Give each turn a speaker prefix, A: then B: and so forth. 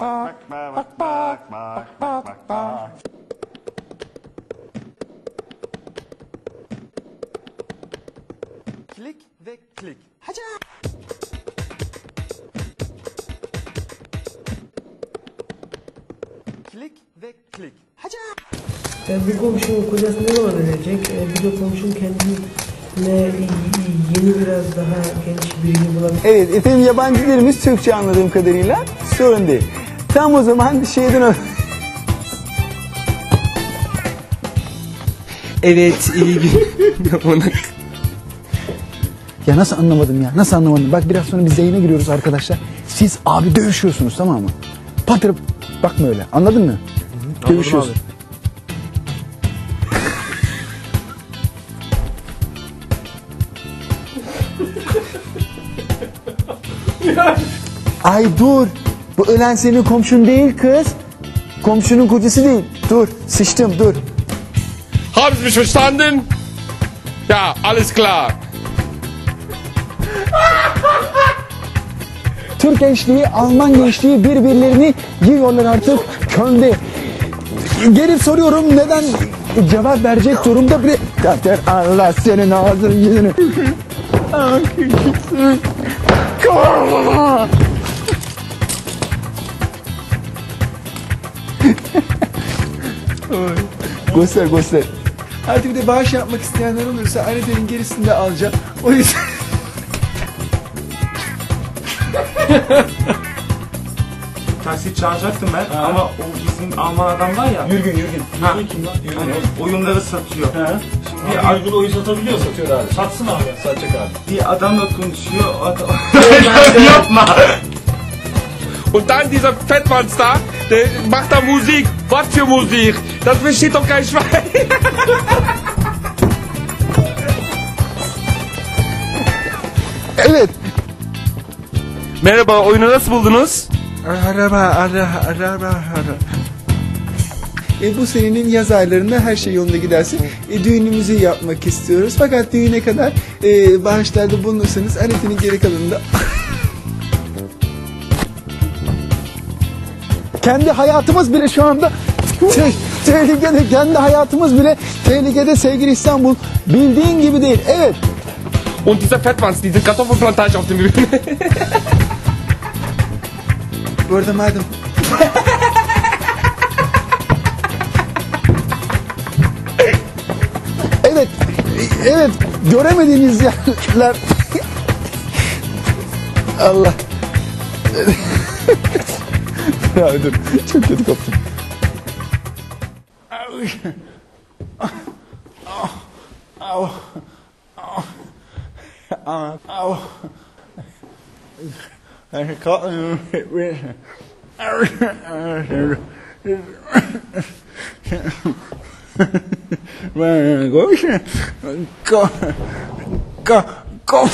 A: bak bak bak bak bak bak bak.
B: Klik ve klik. Haca. Klik ve klik. Haca.
C: E, bu komşunun kocası ne zaman ölecek? E, bir de komşum kendine yeni biraz daha genç birini bulabilir.
D: Evet efendim yabancı dilimiz Türkçe anladığım kadarıyla sorun değil. Tam o zaman şeyden ö-
E: Evet iyi gün.
D: Ya nasıl anlamadım ya nasıl anlamadım. Bak biraz sonra biz yayına giriyoruz arkadaşlar. Siz abi dövüşüyorsunuz tamam mı? Patırıp bakma öyle anladın mı? Dövüşüyorsun. Ay dur. Bu ölen senin komşun değil kız. Komşunun kocası değil. Dur sıçtım dur.
F: Haben Sie mich verstanden? Ja, alles klar.
D: Türk gençliği, Alman gençliği birbirlerini yiyorlar artık könde. Gelip soruyorum neden cevap verecek durumda bile. Kader Allah senin ağzını yüzünü. Ah, göster göster. Artık bir de bağış yapmak isteyenler olursa Arete'nin gerisini de alacağım. O yüzden...
A: Taksi çağıracaktım ben ama o bizim Alman adam var ya.
D: Yürgün yürgün.
A: Ha, hani oyunları satıyor. Şimdi
G: Abi uygun oyun satabiliyor satıyor abi. Satsın abi. Satacak abi.
A: bir adamla konuşuyor. o Adam... Yapma.
F: Und dann dieser Fettwanz da, der macht da Musik. Was für Musik? Das versteht doch kein Schwein.
D: Evet.
F: Merhaba, oyunu nasıl buldunuz?
D: Araba, ara, araba, ara. E, bu senenin yaz aylarında her şey yolunda giderse e, düğünümüzü yapmak istiyoruz. Fakat düğüne kadar e, bağışlarda bulunursanız Arete'nin geri kalanında... kendi hayatımız bile şu anda te- tehlikede. Kendi hayatımız bile tehlikede sevgili İstanbul. Bildiğin gibi değil. Evet.
F: Und dieser Fettwanz, diese Kartoffelplantage auf dem
D: Bu arada madem... evet, evet göremediğiniz yerler... Allah. ja dur. Çok kötü oh, Au. Au. Au. Ik kan het niet goosje. Kom. Kom. Kom.